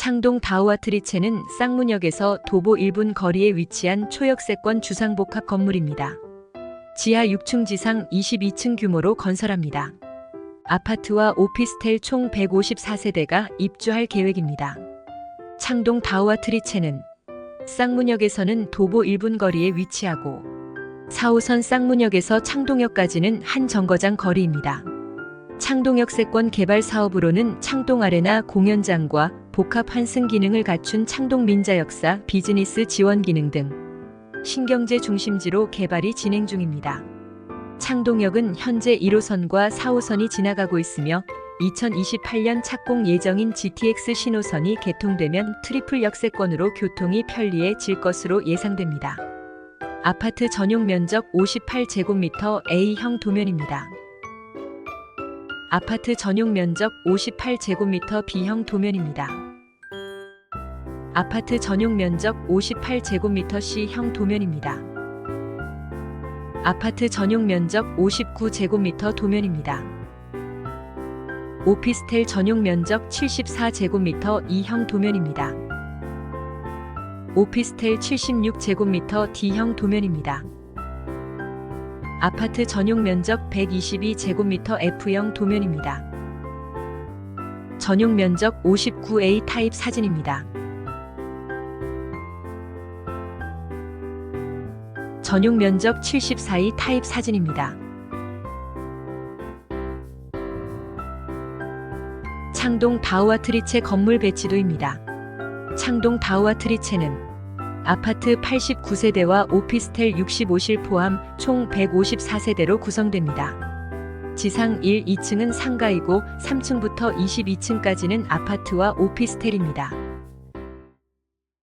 창동 다우아트리체는 쌍문역에서 도보 1분 거리에 위치한 초역세권 주상복합 건물입니다. 지하 6층 지상 22층 규모로 건설합니다. 아파트와 오피스텔 총 154세대가 입주할 계획입니다. 창동 다우아트리체는 쌍문역에서는 도보 1분 거리에 위치하고 4호선 쌍문역에서 창동역까지는 한 정거장 거리입니다. 창동역 세권 개발 사업으로는 창동 아레나 공연장과 복합 환승 기능을 갖춘 창동 민자 역사 비즈니스 지원 기능 등 신경제 중심지로 개발이 진행 중입니다. 창동역은 현재 1호선과 4호선이 지나가고 있으며 2028년 착공 예정인 GTX 신호선이 개통되면 트리플 역세권으로 교통이 편리해질 것으로 예상됩니다. 아파트 전용 면적 58제곱미터 A형 도면입니다. 아파트 전용 면적 58제곱미터 B형 도면입니다. 아파트 전용 면적 58제곱미터 C형 도면입니다. 아파트 전용 면적 59제곱미터 도면입니다. 오피스텔 전용 면적 74제곱미터 E형 도면입니다. 오피스텔 76제곱미터 D형 도면입니다. 아파트 전용 면적 122제곱미터 F형 도면입니다. 전용 면적 59A 타입 사진입니다. 전용 면적 74이 타입 사진입니다. 창동 다우아트리체 건물 배치도입니다. 창동 다우아트리체는 아파트 89세대와 오피스텔 65실 포함 총 154세대로 구성됩니다. 지상 1, 2층은 상가이고 3층부터 22층까지는 아파트와 오피스텔입니다.